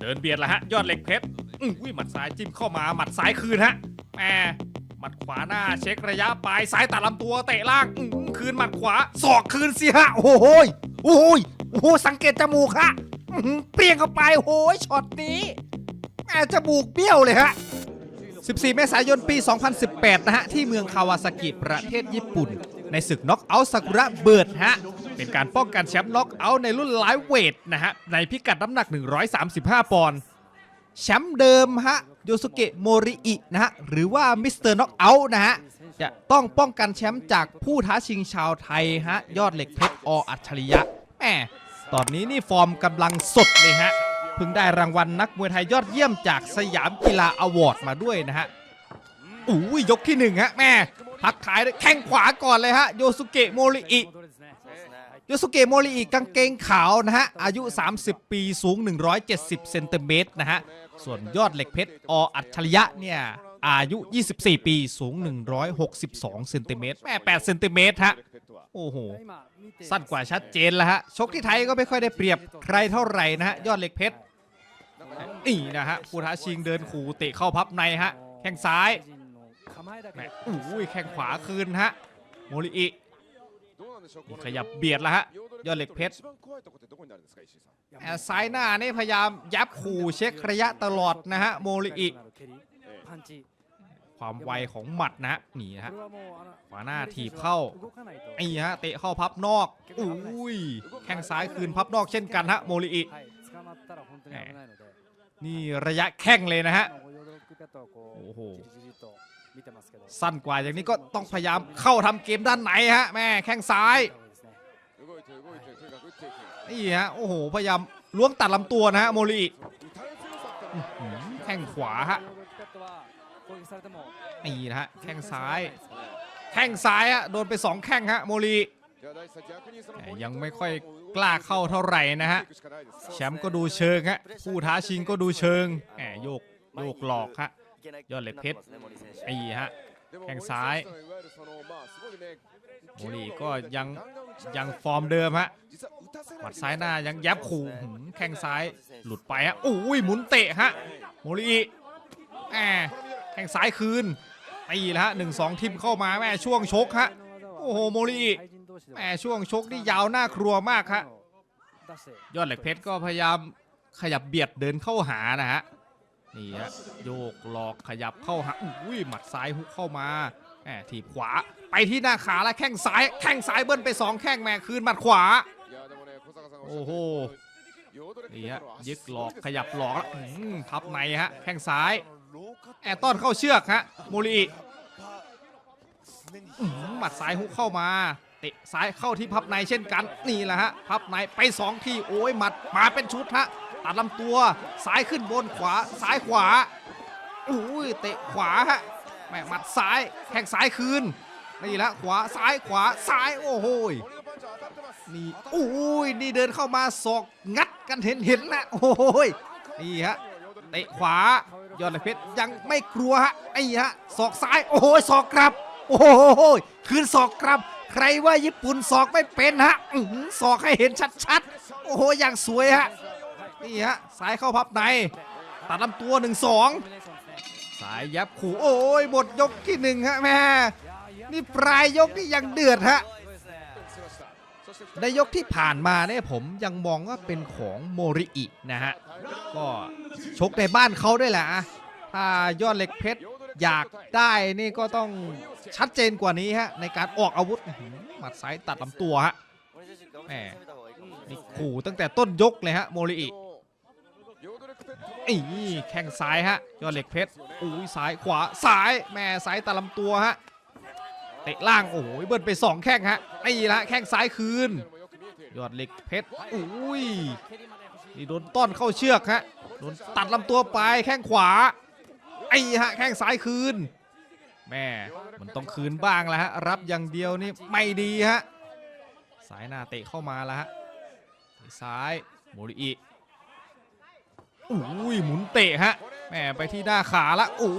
เดินเบียดล้วฮะ ยอดเหล็กเพชรอุ้ยหมัดซ้ายจิ้มเข้ามาหมัดซ้ายคืนฮะแหมหมัดขวาหน้าเช็คระยะปลายซ้ายตัดลำตัวเตะล่างอื้อคืนหมัดขวาศอกคืนสิฮะโอ้โหยโอ้โหยโอ้โหสังเกตจมูกฮะอื้อหือเปรี้ยงเข้าไปโอ้ยช็อตนี้แหม่จมูกเบี้ยวเลยฮะ 14 เมษายนปี 2018 นะฮะ ที่เมืองคาวาซากิประเทศญี่ปุ่น ในศึกน็อกเอาท์ซากุระเบิร์ดฮะ เป็นการป้องกันแชมป์น็อกเอาท์ในรุ่นไลท์เวทนะฮะ ในพิกัดน้ำหนัก 135 ปอนด์แชมป์เดิมฮะโยสุเกะโมริอินะฮะ หรือว่ามิสเตอร์น็อกเอาท์นะฮะ จะต้องป้องกันแชมป์จากผู้ท้าชิงชาวไทยฮะ ยอดเหล็กเพชรออัจฉริยะแหมตอนนี้นี่ฟอร์มกำลังสดเลยฮะเพิ่งได้รางวัลนักมวยไทยยอดเยี่ยมจากสยามกีฬาอวอร์ดมาด้วยนะฮะอุ้ยยกที่หนึ่งฮะแม่ พักขายด้วยแข้งขวาก่อนเลยฮะโยสุเกะโมริอิโยสุเกะโมริอิกางเกงขาวนะฮะอายุ 30 ปีสูง 170เซนติเมตรนะฮะส่วนยอดเหล็กเพชรออัจฉริยะเนี่ยอายุ 24 ปีสูง 162เซนติเมตรแม่8เซนติเมตรฮะโอ้โหสั้นกว่าชัดเจนแล้วฮะชกที่ไทยก็ไม่ค่อยได้เปรียบใครเท่าไหร่นะฮะยอดเหล็กเพชรนี่นะฮะผู้ท้าชิงเดินขู่เตะเข้าพับในฮะแข้งซ้าย แหมอุ้ยแข้งขวาคืนฮะโมริอิขยับเบียดแล้วฮะยอดเหล็กเพชรแอบซ้ายหน้านี่พยายามยับขู่เช็คระยะตลอดนะฮะโมริอิความไวของหมัดนะฮะนี่นะฮะขวาหน้าถีบเข้าไอ้ฮะเตะเข้าพับนอกอุ้ยแข้งซ้ายคืนพับนอกเช่นกันฮะโมริอินี่ระยะแข้งเลยนะฮะโอ้โห สั้นกว่าอย่างนี้ก็ต้องพยายามเข้าทำเกมด้านไหนฮะแม่แข้งซ้ายนี่ฮะโอ้โหพยายามล้วงตัดลำตัวนะฮะโมริอิอื้อหือแข้งขวาฮะนี่นะฮะแข้งซ้ายแข้งซ้ายฮะโดนไปสองแข้งฮะโมริอิแต่ยังไม่ค่อยกล้าเข้าเท่าไหร่นะฮะแชมป์ก็ดูเชิงฮะผู้ท้าชิงก็ดูเชิงแหมโยกโยกหลอกฮะ ยอดเหล็กเพชรไอ้ฮะแข้งซ้ายโมริก็ยังยังฟอร์มเดิมฮะหมัดซ้ายหน้ายังยับขู่หืมแข้งซ้ายหลุดไปฮะอุ้ยหมุนเตะฮะโมริแหมแข้งซ้ายคืนตีแล้วฮะหนึ่งสองทิมเข้ามาแม่ช่วงชกฮะโอ้โหโมริแม่ช่วงชกนี่ยาวน่ากลัวมากฮะยอดเหล็กเพชรก็พยายามขยับเบียดเดินเข้าหานะฮะ นี่ฮะโยกหลอกขยับเข้าหาอุ้ยหมัดซ้ายฮุกเข้ามาแหมถีบขวาไปที่หน้าขาแล้วแข้งซ้ายแข้งซ้ายเบิ้ลไปสองแข้งแม่คืนหมัดขวาโอ้โหนี่ฮะยึกหลอกขยับหลอกแล้วอื้อหือพับในฮะแข้งซ้ายแอร์ต้อนเข้าเชือกฮะโมริอิอื้อหือหมัดซ้ายฮุกเข้ามาเตะซ้ายเข้าที่พับในเช่นกันนี่แหละฮะพับในไปสองทีโอ้ยหมัดมาเป็นชุดฮะ ตัดลำตัวซ้ายขึ้นบนขวาซ้ายขวาอุ้ยเตะขวาฮะแม่หมัดซ้ายแข้งซ้ายคืนนี่แหละขวาซ้ายขวาซ้ายโอ้โหยนี่อุ้ยนี่เดินเข้ามาศอกงัดกันเห็นเห็นนะโอ้โหยนี่ฮะเตะขวายอดเพชรยังไม่กลัวฮะไอ้ฮะศอกซ้ายโอ้โหศอกกลับ โอ้โหคืนศอกกลับ ใครว่าญี่ปุ่นศอกไม่เป็นฮะอื้อหือศอกให้เห็นชัดๆโอ้โหอย่างสวยฮะ นี่ฮะซ้ายเข้าพับในตัดลำตัวหนึ่งสองสายยับขู่โอ้ยหมดยกที่หนึ่งฮะแม่นี่ปลายยกนี่ยังเดือดฮะในยกที่ผ่านมาเนี่ยผมยังมองว่าเป็นของโมริอินะฮะก็ชกในบ้านเขาด้วยแหละอะถ้ายอดเหล็กเพชรอยากได้นี่ก็ต้องชัดเจนกว่านี้ฮะในการออกอาวุธอื้อหือหมัดซ้ายตัดลำตัวฮะแหมนี่ขู่ตั้งแต่ต้นยกเลยฮะโมริอิ อีแข้งซ้ายฮะยอดเหล็กเพชรอุ้ยซ้ายขวาซ้ายแม่ซ้ายตัดลำตัวฮะเตะล่างโอ้ยเบิ้ลไปสองแข้งฮะไอ้ละแข้งซ้ายคืน ยอดเหล็กเพชรอุ้ยนี่โดนต้อนเข้าเชือกฮะโดนตัดลำตัวไปแข้งขวาไอ้ฮะแข้งซ้ายคืน แม่มันต้องคืนบ้างแล้วฮะรับอย่างเดียวนี่ไม่ดีฮะสายหน้าเตะเข้ามาแล้วฮะเตะซ้ายโมริอิ อุ้ยหมุนเตะฮะแม่ไปที่หน้าขาละโอ้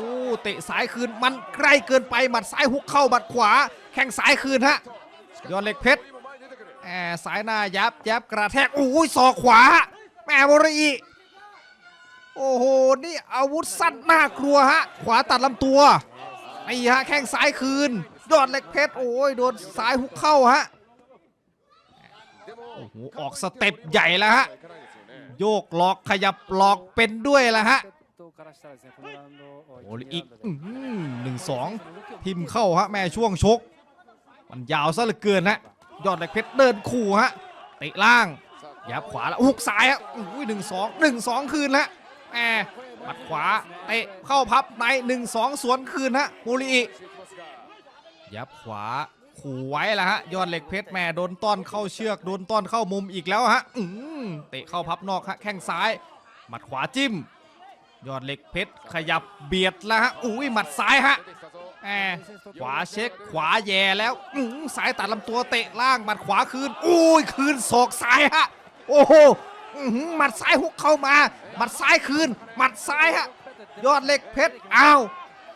เตะซ้ายคืนมันใกล้เกินไปหมัดซ้ายฮุกเข้าหมัดขวา แข้งซ้ายคืนฮะยอดเหล็กเพชรแหมสายหน้ายับยับกระแทกโอ้ยศอกขวาแม่โมริอิโอ้โหนี่อาวุธสั้นน่ากลัวฮะขวาตัดลำตัวนี่ฮะแข้งซ้ายคืน ยอดเหล็กเพชรโอ้ยโดนซ้ายหุกเข้าฮะโอ้โหออกสเต็ปใหญ่แล้วฮะ โยกหลอกขยับหลอกเป็นด้วยแล้วฮะโอ้อีกหนึ่งสองทิมเข้าฮะแม่ช่วงชก มันยาวซะเหลือเกินฮะยอดเหล็กเพชรเดินขู่ฮะเตะล่างยับขวาแล้วหุกซ้ายฮะอุ้ยหนึ่งสองหนึ่งสองคืนแล้วแหมหมัดขวาเตะเข้าพับในหนึ่งสองสวนคืนฮะมูริอิยับขวา ขู่ไว้แล้วฮะยอดเหล็กเพชรแม่โดนต้อนเข้าเชือกโดนต้อนเข้ามุมอีกแล้วฮะอืมเตะเข้าพับนอกฮะแข้งซ้าย หมัดขวาจิ้ม ยอดเหล็กเพชรขยับเบียดแล้วฮะอุ้ยหมัดซ้ายฮะแหมขวาเช็คขวาแย่แล้วอืสายตัดลำตัวเตะล่างหมัดขวาคืนอุ้ยคืนศอกซ้ายฮะโอ้โหอื้อหือหมัดซ้ายฮุกเข้ามาหมัดซ้ายคืนหมัดซ้ายฮะยอดเหล็กเพชรอ้าว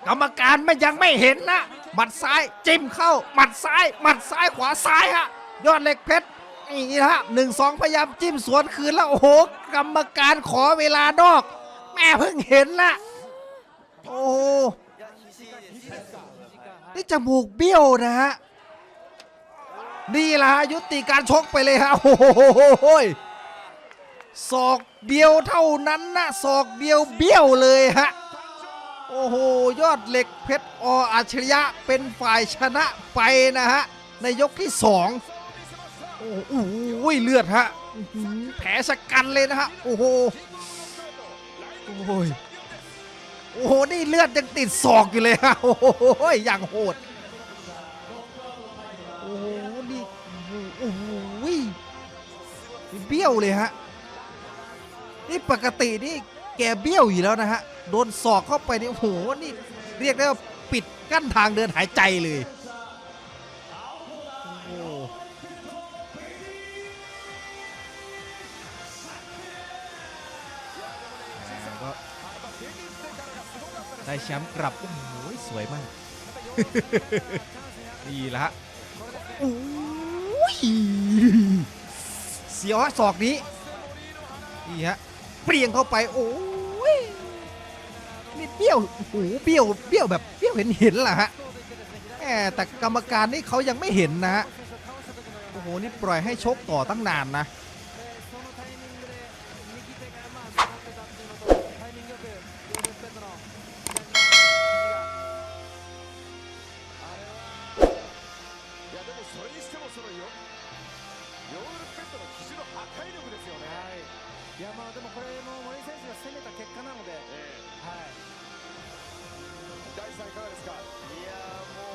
กรรมการไม่ยังไม่เห็นนะ หมัดซ้ายจิ้มเข้าหมัดซ้ายหมัดซ้ายขวาซ้ายฮะยอดเหล็กเพชรนี่นะฮะหนึ่งสองพยายามจิ้มสวนคืนแล้วโอ้โหกรรมการขอเวลานอก แม่เพิ่งเห็นละโอ้โหนี่จมูกเบี้ยวนะฮะนี่แหละฮะยุติการชกไปเลยฮะโอ้โหศอกเดียวเท่านั้นนะศอกเดียวเบี้ยวเลยฮะ โอ้โห ยอดเหล็กเพชรออัจฉริยะเป็นฝ่ายชนะไปนะฮะ ในยกที่สองโอ้โหเลือดฮะแผลชะกันเลยนะฮะ โอ้โหโอ้ยโอ้โห นี่เลือดยังติดศอกอยู่เลยฮะ โอ้โหอย่างโหด โอ้โห นี่ โอ้โหเบี้ยวเลยฮะ นี่ปกตินี่แกเบี้ยวอยู่แล้วนะฮะ โดนศอกเข้าไปนี่โอ้โหนี่เรียกได้ว่าปิดกั้นทางเดินหายใจเลยโอ้โหก็ได้แชมป์กลับโอ้โหสวยมากนี่แหละฮะโอ้ยเสียวฮะศอกนี้ นี่ฮะ เปรียงเข้าไป โอ้ย นี่เบี้ยวโอ้โหเบี้ยวเบี้ยวแบบเบี้ยวเห็นเห็นล่ะฮะแหมแต่กรรมการนี่เขายังไม่เห็นนะฮะโอ้โหนี่ปล่อยให้ชกต่อตั้งนานนะ ヨーグルペットの肘の破壊力ですよね、い。やまあでもこれも森選手が攻めた結果なので、はい、大地さんいかがですか？いやーもう